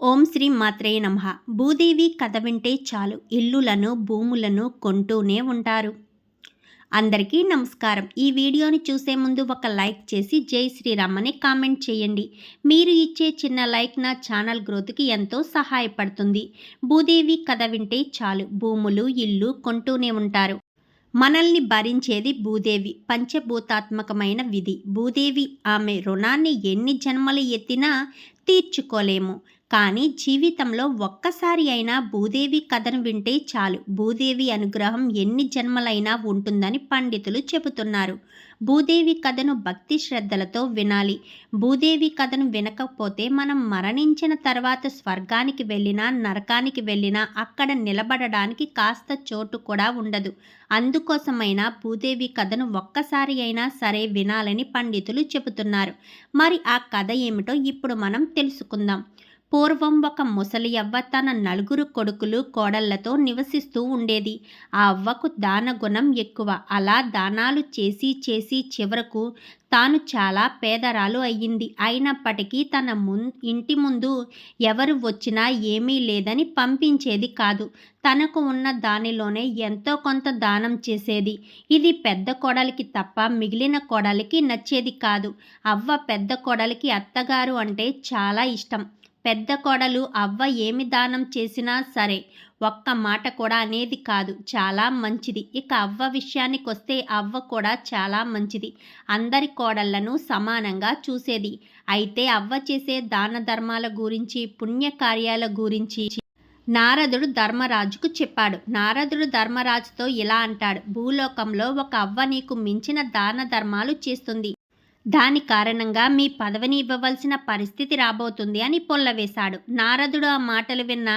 ఓం శ్రీ మాత్రే నమ. భూదేవి కథ వింటే చాలు. ఇల్లులను భూములను కొంటూనే ఉంటారు. అందరికీ నమస్కారం. ఈ వీడియోని చూసే ముందు ఒక లైక్ చేసి జై శ్రీరామ్ అని కామెంట్ చేయండి. మీరు ఇచ్చే చిన్న లైక్ నా ఛానల్ గ్రోత్కి ఎంతో సహాయపడుతుంది. భూదేవి కథ వింటే చాలు. భూములు ఇల్లు కొంటూనే ఉంటారు. మనల్ని భరించేది భూదేవి. పంచభూతాత్మకమైన విధి. భూదేవి ఆమె రుణాన్ని ఎన్ని జన్మలు ఎత్తినా తీర్చుకోలేము. కానీ జీవితంలో ఒక్కసారి అయినా భూదేవి కథను వింటే చాలు. భూదేవి అనుగ్రహం ఎన్ని జన్మలైనా ఉంటుందని పండితులు చెబుతున్నారు. భూదేవి కథను భక్తి శ్రద్ధలతో వినాలి. భూదేవి కథను వినకపోతే మనం మరణించిన తర్వాత స్వర్గానికి వెళ్ళినా నరకానికి వెళ్ళినా అక్కడ నిలబడడానికి కాస్త చోటు కూడా ఉండదు. అందుకోసమైనా భూదేవి కథను ఒక్కసారి అయినా సరే వినాలని పండితులు చెబుతున్నారు. మరి ఆ కథ ఏమిటో ఇప్పుడు మనం తెలుసుకుందాం. పూర్వం ఒక ముసలి అవ్వ తన నలుగురు కొడుకులు కోడళ్ళతో నివసిస్తూ ఉండేది. ఆ అవ్వకు దాన గుణం ఎక్కువ. అలా దానాలు చేసి చేసి చివరకు తాను చాలా పేదరాలు అయ్యింది. అయినప్పటికీ తన ముం ఇంటి ముందు ఎవరు వచ్చినా ఏమీ లేదని పంపించేది కాదు. తనకు ఉన్న దానిలోనే ఎంతో కొంత దానం చేసేది. ఇది పెద్ద కోడలికి తప్ప మిగిలిన కోడలికి నచ్చేది కాదు. అవ్వ పెద్ద కోడలికి అత్తగారు అంటే చాలా ఇష్టం. పెద్ద కోడలు అవ్వ ఏమి దానం చేసినా సరే ఒక్క మాట కూడా అనేది కాదు. చాలా మంచిది. ఇక అవ్వ విషయానికి వస్తే అవ్వ కూడా చాలా మంచిది. అందరి కోడళ్ళను సమానంగా చూసేది. అయితే అవ్వ చేసే దాన ధర్మాల గురించి పుణ్యకార్యాల గురించి నారదుడు ధర్మరాజుకు చెప్పాడు. నారదుడు ధర్మరాజుతో ఇలా అంటాడు. భూలోకంలో ఒక అవ్వ నీకు మించిన దాన ధర్మాలు చేస్తుంది. దాని కారణంగా మీ పదవిని ఇవ్వవలసిన పరిస్థితి రాబోతుంది అని పొల్లవేశాడు నారదుడు ఆ మాటలు విన్న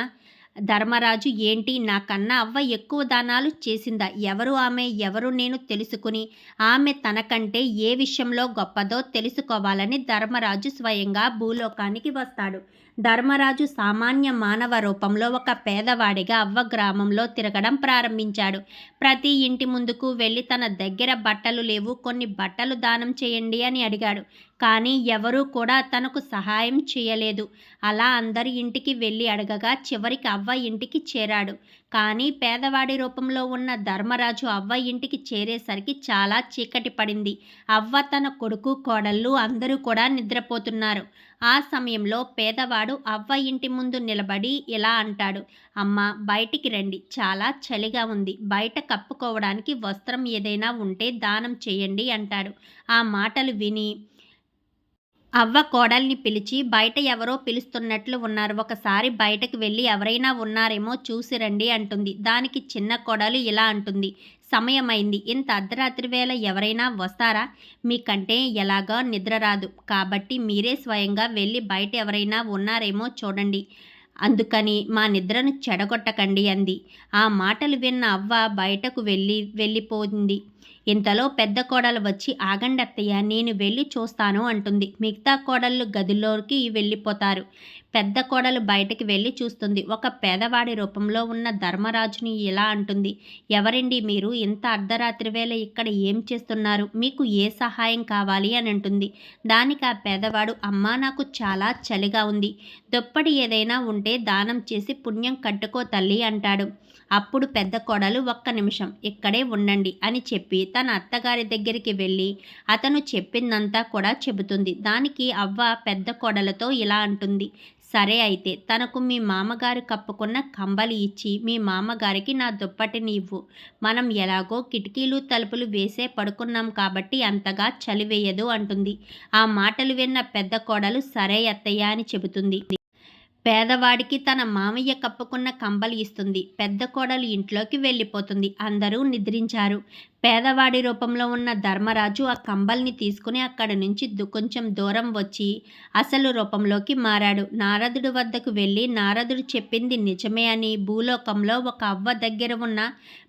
ధర్మరాజు ఏంటి? నాకన్నా అవ్వ ఎక్కువ దానాలు చేసిందా? ఎవరు ఆమె? ఎవరు నేను తెలుసుకుని ఆమె తనకంటే ఏ విషయంలో గొప్పదో తెలుసుకోవాలని ధర్మరాజు స్వయంగా భూలోకానికి వస్తాడు. ధర్మరాజు సామాన్య మానవ రూపంలో ఒక పేదవాడిగా అవ్వ గ్రామంలో తిరగడం ప్రారంభించాడు. ప్రతి ఇంటి ముందుకు వెళ్ళి తన దగ్గర బట్టలు లేవు. కొన్ని బట్టలు దానం చేయండి అని అడిగాడు. కానీ ఎవరూ కూడా తనకు సహాయం చేయలేదు. అలా అందరి ఇంటికి వెళ్ళి అడగగా చివరికి అవ్వ ఇంటికి చేరాడు. కానీ పేదవాడి రూపంలో ఉన్న ధర్మరాజు అవ్వ ఇంటికి చేరేసరికి చాలా చీకటి పడింది. అవ్వ తన కొడుకు కోడళ్ళు అందరూ కూడా నిద్రపోతున్నారు. ఆ సమయంలో పేదవాడు అవ్వ ఇంటి ముందు నిలబడి ఇలా అంటాడు. అమ్మ బయటికి రండి. చాలా చలిగా ఉంది. బయట కప్పుకోవడానికి వస్త్రం ఏదైనా ఉంటే దానం చేయండి అంటాడు. ఆ మాటలు విని అవ్వ కోడల్ని పిలిచి బయట ఎవరో పిలుస్తున్నట్లు ఉన్నారు. ఒకసారి బయటకు వెళ్ళి ఎవరైనా ఉన్నారేమో చూసి రండి అంటుంది. దానికి చిన్న కోడలు ఇలా అంటుంది. సమయమైంది. ఇంత అర్ధరాత్రి వేళ ఎవరైనా వస్తారా? మీకంటే ఎలాగో నిద్ర రాదు. కాబట్టి మీరే స్వయంగా వెళ్ళి బయట ఎవరైనా ఉన్నారేమో చూడండి. అందుకని మా నిద్రను చెడగొట్టకండి అంది. ఆ మాటలు విన్న అవ్వ బయటకు వెళ్ళి వెళ్ళిపోయింది. ఇంతలో పెద్ద కోడలు వచ్చి ఆగండత్తయ్య నేను వెళ్ళి చూస్తాను అంటుంది. మిగతా కోడళ్ళు గదిలోకి వెళ్ళిపోతారు. పెద్ద కోడలు బయటకు వెళ్ళి చూస్తుంది. ఒక పేదవాడి రూపంలో ఉన్న ధర్మరాజుని ఇలా అంటుంది. ఎవరండి మీరు? ఇంత అర్ధరాత్రి వేళ ఇక్కడ ఏం చేస్తున్నారు? మీకు ఏ సహాయం కావాలి? అని అంటుంది. దానికి ఆ పేదవాడు అమ్మా నాకు చాలా చలిగా ఉంది. దుప్పటి ఏదైనా ఉంటే దానం చేసి పుణ్యం కట్టుకో తల్లి అంటాడు. అప్పుడు పెద్ద కోడలు ఒక్క నిమిషం ఇక్కడే ఉండండి అని చెప్పి తన అత్తగారి దగ్గరికి వెళ్ళి అతను చెప్పిందంతా కూడా చెబుతుంది. దానికి అవ్వ పెద్ద కోడలతో ఇలా అంటుంది. సరే అయితే తనకు మీ మామగారు కప్పుకున్న కంబలి ఇచ్చి మీ మామగారికి నా దుప్పటిని ఇవ్వు మనం ఎలాగో కిటికీలు తలుపులు వేసే పడుకున్నాం కాబట్టి అంతగా చలివేయదు అంటుంది. ఆ మాటలు విన్న పెద్ద కోడలు సరే అత్తయ్య అని చెబుతుంది. పేదవాడికి తన మామయ్య కప్పుకున్న కంబలి ఇస్తుంది. పెద్ద కోడలు ఇంట్లోకి వెళ్ళిపోతుంది. అందరూ నిద్రించారు. పేదవాడి రూపంలో ఉన్న ధర్మరాజు ఆ కంబల్ని తీసుకుని అక్కడి నుంచి కొంచెం దూరం వచ్చి అసలు రూపంలోకి మారాడు. నారదుడి వద్దకు వెళ్ళి నారదుడు చెప్పింది నిజమే అని భూలోకంలో ఒక అవ్వ దగ్గర ఉన్న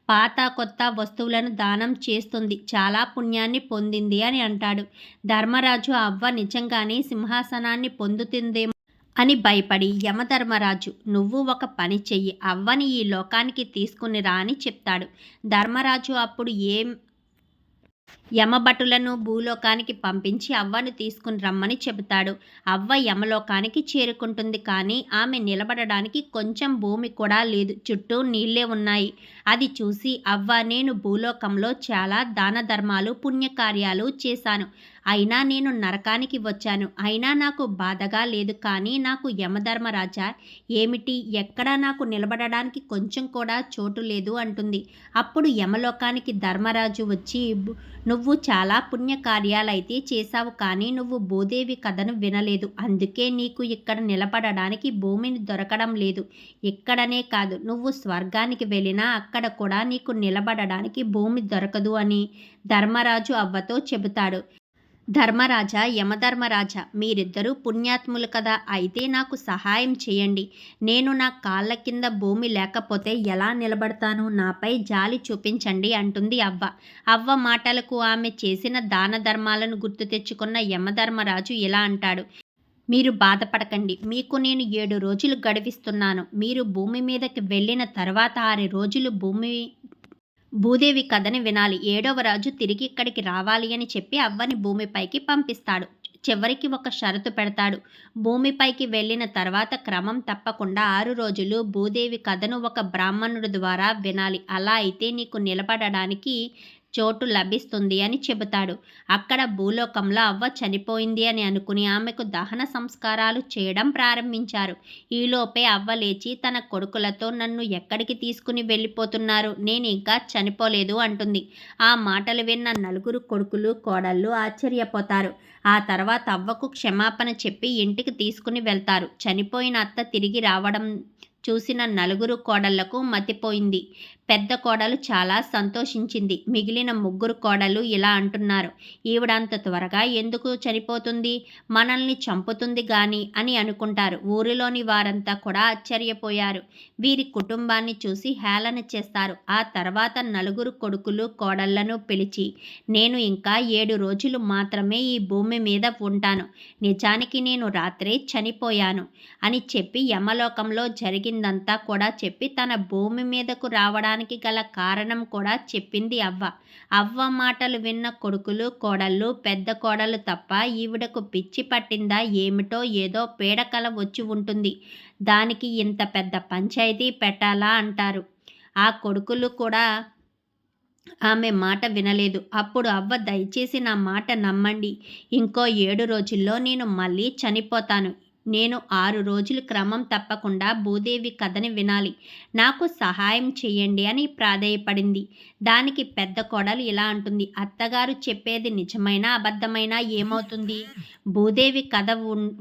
పాత కొత్త వస్తువులను దానం చేస్తుంది. చాలా పుణ్యాన్ని పొందింది అని అంటాడు. ధర్మరాజు అవ్వ నిజంగానే సింహాసనాన్ని పొందుతుందేమో అని భయపడి యమధర్మరాజు నువ్వు ఒక పని చెయ్యి అవ్వని ఈ లోకానికి తీసుకుని రా అని చెప్తాడు. ధర్మరాజు అప్పుడు ఏం యమభటులను భూలోకానికి పంపించి అవ్వను తీసుకుని రమ్మని చెబుతాడు. అవ్వ యమలోకానికి చేరుకుంటుంది కానీ ఆమె నిలబడడానికి కొంచెం భూమి కూడా లేదు చుట్టూ నీళ్ళే ఉన్నాయి. అది చూసి అవ్వ నేను భూలోకంలో చాలా దాన ధర్మాలు పుణ్యకార్యాలు చేశాను. అయినా నేను నరకానికి వచ్చాను. అయినా నాకు బాధగా లేదు. కానీ నాకు యమధర్మరాజా ఏమిటి? ఎక్కడా నాకు నిలబడడానికి కొంచెం కూడా చోటు లేదు అంటుంది. అప్పుడు యమలోకానికి ధర్మరాజు వచ్చి నువ్వు చాలా పుణ్యకార్యాలైతే చేశావు కానీ నువ్వు భూదేవి కథను వినలేదు. అందుకే నీకు ఇక్కడ నిలబడడానికి భూమిని దొరకడం లేదు. ఇక్కడనే కాదు నువ్వు స్వర్గానికి వెళ్ళినా అక్కడ కూడా నీకు నిలబడడానికి భూమి దొరకదు అని ధర్మరాజు అవ్వతో చెబుతాడు. ధర్మరాజా యమధర్మరాజా మీరిద్దరూ పుణ్యాత్ములు కదా అయితే నాకు సహాయం చేయండి. నేను నా కాళ్ళ కింద భూమి లేకపోతే ఎలా నిలబడతాను? నాపై జాలి చూపించండి అంటుంది అవ్వ. అవ్వ మాటలకు ఆమె చేసిన దాన ధర్మాలను గుర్తు తెచ్చుకున్న యమధర్మరాజు ఇలా అంటాడు. మీరు బాధపడకండి. మీకు నేను ఏడు రోజులు గడివిస్తున్నాను. మీరు భూమి మీదకి వెళ్ళిన తర్వాత ఆరు రోజులు భూమి భూదేవి కథని వినాలి. ఏడవ రాజు తిరిగి ఇక్కడికి రావాలి అని చెప్పి అవ్వని భూమిపైకి పంపిస్తాడు. చివరికి ఒక షరతు పెడతాడు. భూమిపైకి వెళ్ళిన తర్వాత క్రమం తప్పకుండా ఆరు రోజులు భూదేవి కథను ఒక బ్రాహ్మణుడి ద్వారా వినాలి. అలా అయితే నీకు నిలబడడానికి చోటు లభిస్తుంది అని చెబుతాడు. అక్కడ భూలోకంలో అవ్వ చనిపోయింది అని అనుకుని ఆమెకు దహన సంస్కారాలు చేయడం ప్రారంభించారు. ఈలోపే అవ్వ లేచి తన కొడుకులతో నన్ను ఎక్కడికి తీసుకుని వెళ్ళిపోతున్నారు? నేను ఇంకా చనిపోలేదు అంటుంది. ఆ మాటలు విన్న నలుగురు కొడుకులు కోడళ్ళు ఆశ్చర్యపోతారు. ఆ తర్వాత అవ్వకు క్షమాపణ చెప్పి ఇంటికి తీసుకుని వెళ్తారు. చనిపోయిన అత్త తిరిగి రావడం చూసిన నలుగురు కోడళ్ళకు మతిపోయింది. పెద్ద కోడలు చాలా సంతోషించింది. మిగిలిన ముగ్గురు కోడలు ఇలా అంటున్నారు. ఈవిడంత త్వరగా ఎందుకు చనిపోతుంది? మనల్ని చంపుతుంది గాని అని అనుకుంటారు. ఊరిలోని వారంతా కూడా ఆశ్చర్యపోయారు. వీరి కుటుంబాన్ని చూసి హేళన చేస్తారు. ఆ తర్వాత నలుగురు కొడుకులు కోడళ్ళను పిలిచి నేను ఇంకా ఏడు రోజులు మాత్రమే ఈ భూమి మీద ఉంటాను. నిజానికి నేను రాత్రే చనిపోయాను అని చెప్పి యమలోకంలో జరిగిందంతా కూడా చెప్పి తన భూమి మీదకు రావడానికి రావడానికి గల కారణం కూడా చెప్పింది అవ్వ. అవ్వ మాటలు విన్న కొడుకులు కోడళ్ళు పెద్ద కోడలు తప్ప ఈవిడకు పిచ్చి పట్టిందా ఏమిటో ఏదో పీడకల వచ్చి ఉంటుంది. దానికి ఇంత పెద్ద పంచాయతీ పెట్టాలా అంటారు. ఆ కొడుకులు కూడా ఆమె మాట వినలేదు. అప్పుడు అవ్వ దయచేసి నా మాట నమ్మండి. ఇంకో ఏడు రోజుల్లో నేను మళ్ళీ చనిపోతాను. నేను ఆరు రోజులు క్రమం తప్పకుండా భూదేవి కథని వినాలి. నాకు సహాయం చేయండి అని ప్రాధేయపడింది. దానికి పెద్ద కోడలు ఇలా అంటుంది. అత్తగారు చెప్పేది నిజమైన అబద్ధమైనా ఏమవుతుంది? భూదేవి కథ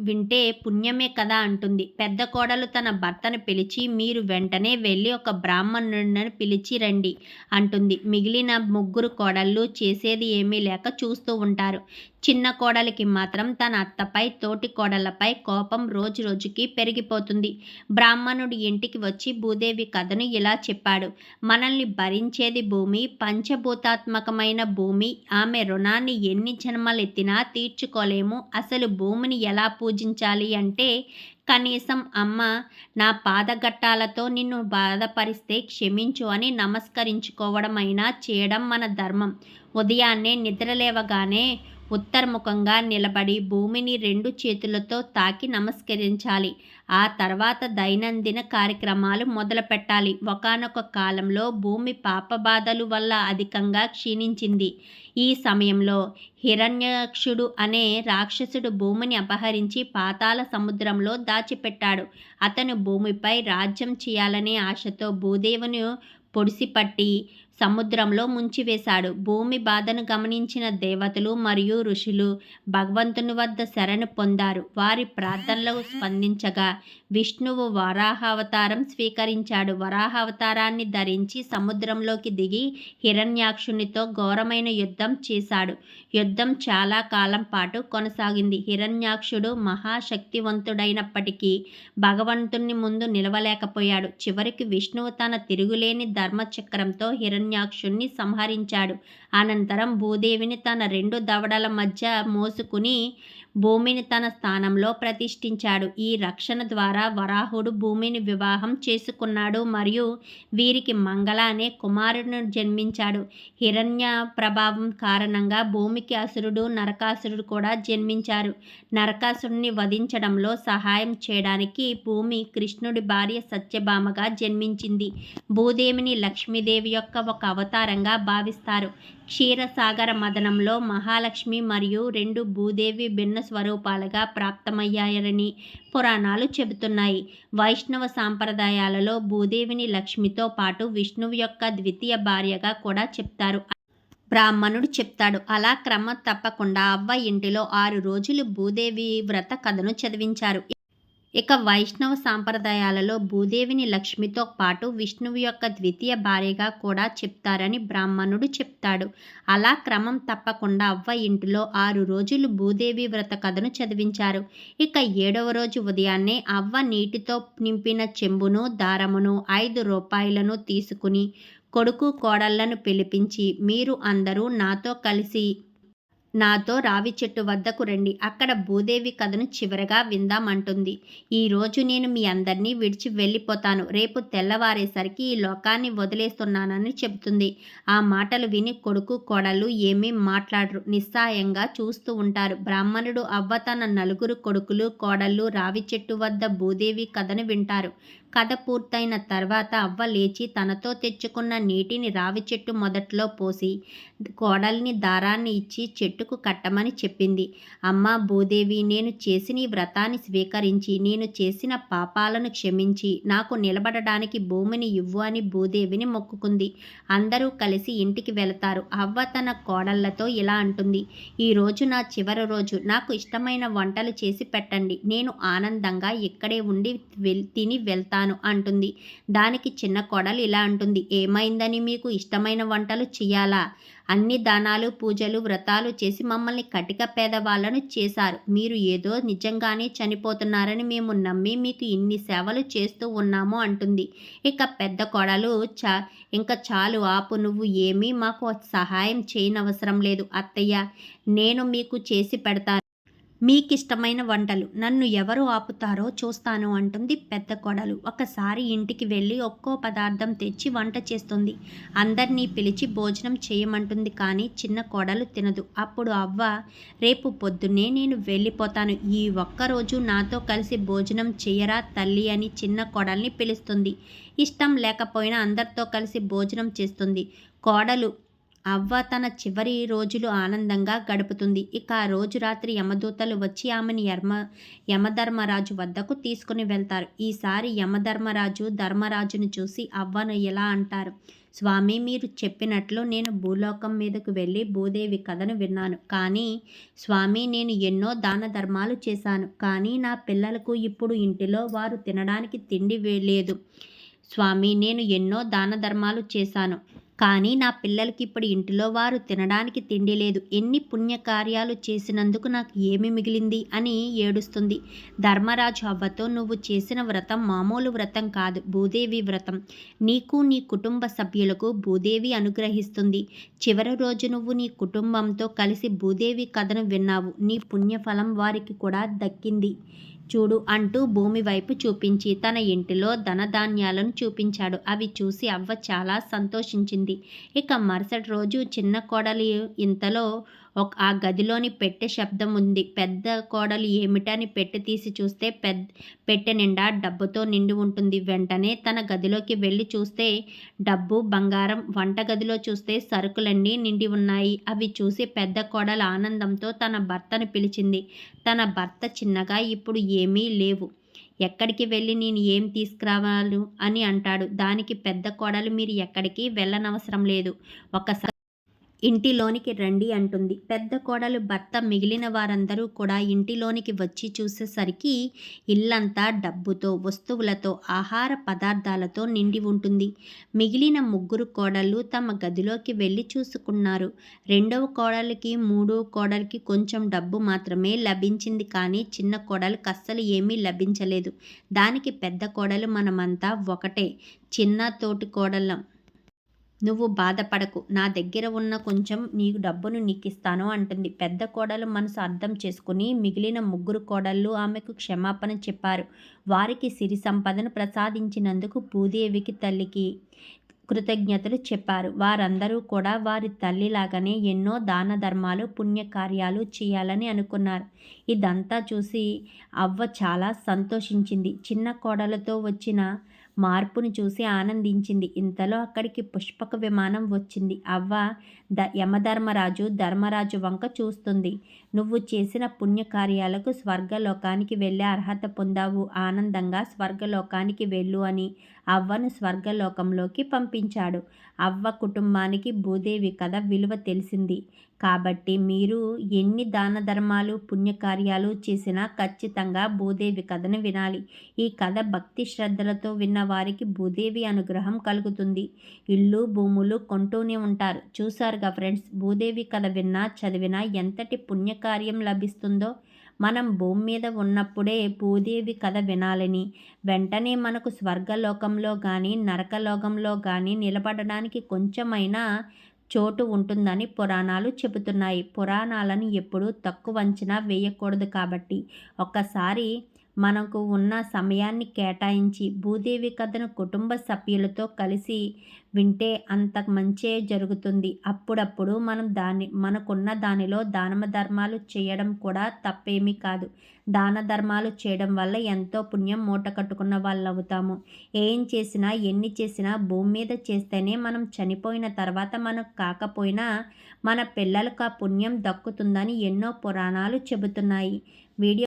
వింటే పుణ్యమే కదా అంటుంది. పెద్ద కోడలు తన భర్తను పిలిచి మీరు వెంటనే వెళ్ళి ఒక బ్రాహ్మణుడిని పిలిచి రండి అంటుంది. మిగిలిన ముగ్గురు కోడళ్ళు చేసేది ఏమీ లేక చూస్తూ ఉంటారు. చిన్న కోడలికి మాత్రం తన అత్తపై తోటి కోడలపై కోపం రోజు రోజుకి పెరిగిపోతుంది. బ్రాహ్మణుడి ఇంటికి వచ్చి భూదేవి కథను ఇలా చెప్పాడు. మనల్ని భరించేది భూమి పంచభూతాత్మకమైన భూమి. ఆమె రుణాన్ని ఎన్ని జన్మలెత్తినా తీర్చుకోలేము. అసలు భూమిని ఎలా పూజించాలి అంటే కనీసం అమ్మ నా పాదఘట్టాలతో నిన్ను బాధపరిస్తే క్షమించు అని నమస్కరించుకోవడం అయినా చేయడం మన ధర్మం. ఉదయాన్నే నిద్రలేవగానే ఉత్తర్ముఖంగా నిలబడి భూమిని రెండు చేతులతో తాకి నమస్కరించాలి. ఆ తర్వాత దైనందిన కార్యక్రమాలు మొదలుపెట్టాలి. ఒకనొక కాలంలో భూమి పాపబాధలు వల్ల అధికంగా క్షీణించింది. ఈ సమయంలో హిరణ్యక్షుడు అనే రాక్షసుడు భూమిని అపహరించి పాతాల సముద్రంలో దాచిపెట్టాడు. అతను భూమిపై రాజ్యం చేయాలనే ఆశతో భూదేవుని పొడిసిపట్టి సముద్రంలో ముంచివేశాడు. భూమి బాధను గమనించిన దేవతలు మరియు ఋషులు భగవంతుని వద్ద శరణు పొందారు. వారి ప్రార్థనలకు స్పందించగా విష్ణువు వరాహావతారం స్వీకరించాడు. వరాహావతారాన్ని ధరించి సముద్రంలోకి దిగి హిరణ్యాక్షునితో ఘోరమైన యుద్ధం చేశాడు. యుద్ధం చాలా కాలం పాటు కొనసాగింది. హిరణ్యాక్షుడు మహాశక్తివంతుడైనప్పటికీ భగవంతుని ముందు నిలవలేకపోయాడు. చివరికి విష్ణువు తన తిరుగులేని ధర్మచక్రంతో హిరణ్యాక్షుణ్ణి సంహరించాడు. అనంతరం భూదేవిని తన రెండు దవడల మధ్య మోసుకుని భూమిని తన స్థానంలో ప్రతిష్ఠించాడు. ఈ రక్షణ ద్వారా వరాహుడు భూమిని వివాహం చేసుకున్నాడు మరియు వీరికి మంగళ అనే కుమారుడు జన్మించాడు. హిరణ్య ప్రభావం కారణంగా భూమికి అసురుడు నరకాసురుడు కూడా జన్మించారు. నరకాసురుడిని వధించడంలో సహాయం చేయడానికి భూమి కృష్ణుడి భార్య సత్యభామగా జన్మించింది. భూదేవిని లక్ష్మీదేవి యొక్క ఒక అవతారంగా భావిస్తారు. క్షీరసాగర మదనంలో మహాలక్ష్మి మరియు రెండు భూదేవి భిన్న స్వరూపాలుగా ప్రాప్తమయ్యాయని పురాణాలు చెబుతున్నాయి. వైష్ణవ సాంప్రదాయాలలో భూదేవిని లక్ష్మితో పాటు విష్ణువు యొక్క ద్వితీయ భార్యగా కూడా చెప్తారు. బ్రాహ్మణుడు చెప్తాడు అలా క్రమం తప్పకుండా అవ్వ ఇంటిలో ఆరు రోజులు భూదేవి వ్రత కథను చదివించారు. ఇక వైష్ణవ సాంప్రదాయాలలో భూదేవిని లక్ష్మితో పాటు విష్ణువు యొక్క ద్వితీయ భార్యగా కూడా చెప్తారని బ్రాహ్మణుడు చెప్తాడు. అలా క్రమం తప్పకుండా అవ్వ ఇంటిలో ఆరు రోజులు భూదేవి వ్రత కథను చదివించారు. ఇక ఏడవ రోజు ఉదయాన్నే అవ్వ నీటితో నింపిన చెంబును దారమును ఐదు రూపాయలను తీసుకుని కొడుకు కోడళ్ళను పిలిపించి మీరు అందరూ నాతో కలిసి నాతో రావి చెట్టు వద్దకు రండి అక్కడ భూదేవి కథను చివరగా విందామంటుంది. ఈరోజు నేను మీ అందరినీ విడిచి వెళ్ళిపోతాను. రేపు తెల్లవారేసరికి ఈ లోకాన్ని వదిలేస్తున్నానని చెబుతుంది. ఆ మాటలు విని కొడుకు కోడలు ఏమీ మాట్లాడరు. నిస్సాయంగా చూస్తూ ఉంటారు. బ్రాహ్మణుడు అవ్వ తన నలుగురు కొడుకులు కోడళ్ళు రావి చెట్టు వద్ద భూదేవి కథను వింటారు. కథ పూర్తయిన తర్వాత అవ్వ లేచి తనతో తెచ్చుకున్న నీటిని రావి చెట్టు మొదట్లో పోసి కోడల్ని దారాన్ని ఇచ్చి చెట్టుకు కట్టమని చెప్పింది. అమ్మ భూదేవి నేను చేసిన ఈ వ్రతాన్ని స్వీకరించి నేను చేసిన పాపాలను క్షమించి నాకు నిలబడడానికి భూమిని ఇవ్వు అని భూదేవిని మొక్కుకుంది. అందరూ కలిసి ఇంటికి వెళతారు. అవ్వ తన కోడళ్ళతో ఇలా అంటుంది. ఈరోజు నా చివరి రోజు. నాకు ఇష్టమైన వంటలు చేసి పెట్టండి. నేను ఆనందంగా ఇక్కడే ఉండి తిని వెళ్తాను. చేస్తాను అంటుంది. దానికి చిన్న కోడలు ఇలా అంటుంది. ఏమైందని మీకు ఇష్టమైన వంటలు చేయాలా? అన్ని దానాలు పూజలు వ్రతాలు చేసి మమ్మల్ని కటిక పేదవాళ్ళను చేశారు. మీరు ఏదో నిజంగానే చనిపోతున్నారని మేము నమ్మి మీకు ఇన్ని సేవలు చేస్తూ ఉన్నాము అంటుంది. ఇక పెద్ద కొడలు చా ఇంకా చాలు ఆపు నువ్వు ఏమీ మాకు సహాయం చేయనవసరం లేదు అత్తయ్య. నేను మీకు చేసి పెడతాను. మీకిష్టమైన వంటలు. నన్ను ఎవరు ఆపుతారో చూస్తాను అంటుంది పెద్ద కొడలు. ఒకసారి ఇంటికి వెళ్ళి ఒక్కో పదార్థం తెచ్చి వంట చేస్తుంది. అందరినీ పిలిచి భోజనం చేయమంటుంది కానీ చిన్న కొడలు తినదు. అప్పుడు అవ్వ రేపు పొద్దున్నే నేను వెళ్ళిపోతాను. ఈ ఒక్కరోజు నాతో కలిసి భోజనం చేయరా తల్లి అని చిన్న కొడల్ని పిలుస్తుంది. ఇష్టం లేకపోయినా అందరితో కలిసి భోజనం చేస్తుంది. కోడలు అవ్వ తన చివరి రోజులు ఆనందంగా గడుపుతుంది. ఇక ఆ రోజు రాత్రి యమదూతలు వచ్చి ఆమెను యర్మ యమధర్మరాజు వద్దకు తీసుకుని వెళ్తారు. ఈసారి యమధర్మరాజు ధర్మరాజును చూసి అవ్వను ఎలా అంటారు? స్వామి మీరు చెప్పినట్లు నేను భూలోకం మీదకు వెళ్ళి భూదేవి కథను విన్నాను. కానీ స్వామి నేను ఎన్నో దాన ధర్మాలు చేశాను. కానీ నా పిల్లలకు ఇప్పుడు ఇంటిలో వారు తినడానికి తిండి లేదు. స్వామి నేను ఎన్నో దాన ధర్మాలు చేశాను. కానీ నా పిల్లలకి ఇప్పుడు ఇంటిలో వారు తినడానికి తిండి లేదు. ఎన్ని పుణ్యకార్యాలు చేసినందుకు నాకు ఏమి మిగిలింది అని ఏడుస్తుంది. ధర్మరాజు అవ్వతో నువ్వు చేసిన వ్రతం మామూలు వ్రతం కాదు భూదేవి వ్రతం. నీకు నీ కుటుంబ సభ్యులకు భూదేవి అనుగ్రహిస్తుంది. చివరి రోజు నువ్వు నీ కుటుంబంతో కలిసి భూదేవి కథను విన్నావు. నీ పుణ్యఫలం వారికి కూడా దక్కింది. చూడు అంటూ భూమి వైపు చూపించి తన ఇంటిలో ధనధాన్యాలను చూపించాడు. అవి చూసి అవ్వ చాలా సంతోషించింది. ఇక మరుసటి రోజు చిన్న కోడలి ఇంతలో ఒక ఆ గదిలోని పెట్టె శబ్దం ఉంది. పెద్ద కోడలు ఏమిటని పెట్టె తీసి చూస్తే పెద్ద పెట్టె నిండా డబ్బుతో నిండి ఉంటుంది. వెంటనే తన గదిలోకి వెళ్ళి చూస్తే డబ్బు బంగారం వంట గదిలో చూస్తే సరుకులన్నీ నిండి ఉన్నాయి. అవి చూసి పెద్ద కోడలు ఆనందంతో తన భర్తను పిలిచింది. తన భర్త చిన్నగా ఇప్పుడు ఏమీ లేవు. ఎక్కడికి వెళ్ళి నేను ఏం తీసుకురావాలు అని అంటాడు. దానికి పెద్ద కోడలు మీరు ఎక్కడికి వెళ్ళనవసరం లేదు. ఒకసారి ఇంటిలోనికి రండి అంటుంది. పెద్ద కోడలు భర్త మిగిలిన వారందరూ కూడా ఇంటిలోనికి వచ్చి చూసేసరికి ఇల్లంతా డబ్బుతో వస్తువులతో ఆహార పదార్థాలతో నిండి ఉంటుంది. మిగిలిన ముగ్గురు కోడళ్ళు తమ గదిలోకి వెళ్ళి చూసుకున్నారు. రెండవ కోడలికి మూడో కోడలికి కొంచెం డబ్బు మాత్రమే లభించింది కానీ చిన్న కోడలు కస్సలు ఏమీ లభించలేదు. దానికి పెద్ద కోడలు మనమంతా ఒకటే చిన్న తోటి కోడళ్ళం. నువ్వు బాధపడకు. నా దగ్గర ఉన్న కొంచెం నీకు డబ్బును నీకిస్తాను అంటుంది. పెద్ద కోడలు మనసు అర్థం చేసుకుని మిగిలిన ముగ్గురు కోడళ్ళు ఆమెకు క్షమాపణ చెప్పారు. వారికి సిరి సంపదను ప్రసాదించినందుకు భూదేవికి తల్లికి కృతజ్ఞతలు చెప్పారు. వారందరూ కూడా వారి తల్లిలాగానే ఎన్నో దాన ధర్మాలు పుణ్యకార్యాలు చేయాలని అనుకున్నారు. ఇదంతా చూసి అవ్వ చాలా సంతోషించింది. చిన్న కోడలతో వచ్చిన మార్పును చూసి ఆనందించింది. ఇంతలో అక్కడికి పుష్పక విమానం వచ్చింది. అవ్వ ద యమధర్మరాజు ధర్మరాజు వంక చూస్తుంది. నువ్వు చేసిన పుణ్యకార్యాలకు స్వర్గలోకానికి వెళ్ళే అర్హత పొందావు. ఆనందంగా స్వర్గలోకానికి వెళ్ళు అని అవ్వను స్వర్గలోకంలోకి పంపించాడు. అవ్వ కుటుంబానికి భూదేవి కథ విలువ తెలిసింది. కాబట్టి మీరు ఎన్ని దాన ధర్మాలు పుణ్యకార్యాలు చేసినా ఖచ్చితంగా భూదేవి కథను వినాలి. ఈ కథ భక్తి శ్రద్ధలతో విన్న వారికి భూదేవి అనుగ్రహం కలుగుతుంది. ఇల్లు భూములు కొంటూనే ఉంటారు. చూసారుగా ఫ్రెండ్స్ భూదేవి కథ విన్నా చదివినా ఎంతటి పుణ్యకార్యం లభిస్తుందో మనం భూమి మీద ఉన్నప్పుడే భూదేవి కథ వినాలని వెంటనే మనకు స్వర్గలోకంలో కానీ నరకలోకంలో కానీ నిలబడడానికి కొంచెమైనా చోటు ఉంటుందని పురాణాలు చెబుతున్నాయి. పురాణాలను ఎప్పుడూ తక్కువ అంచనా వేయకూడదు కాబట్టి ఒక్కసారి మనకు ఉన్న సమయాన్ని కేటాయించి భూదేవి కథను కుటుంబ సభ్యులతో కలిసి వింటే అంత మంచే జరుగుతుంది. అప్పుడప్పుడు మనం దాని మనకున్న దానిలో దానమ ధర్మాలు చేయడం కూడా తప్పేమీ కాదు. దాన ధర్మాలు చేయడం వల్ల ఎంతో పుణ్యం మూట కట్టుకున్న వాళ్ళు అవుతాము ఏం చేసినా ఎన్ని చేసినా భూమి మీద చేస్తేనే మనం చనిపోయిన తర్వాత మనకు కాకపోయినా మన పిల్లలకు ఆ పుణ్యం దక్కుతుందని ఎన్నో పురాణాలు చెబుతున్నాయి. వీడియో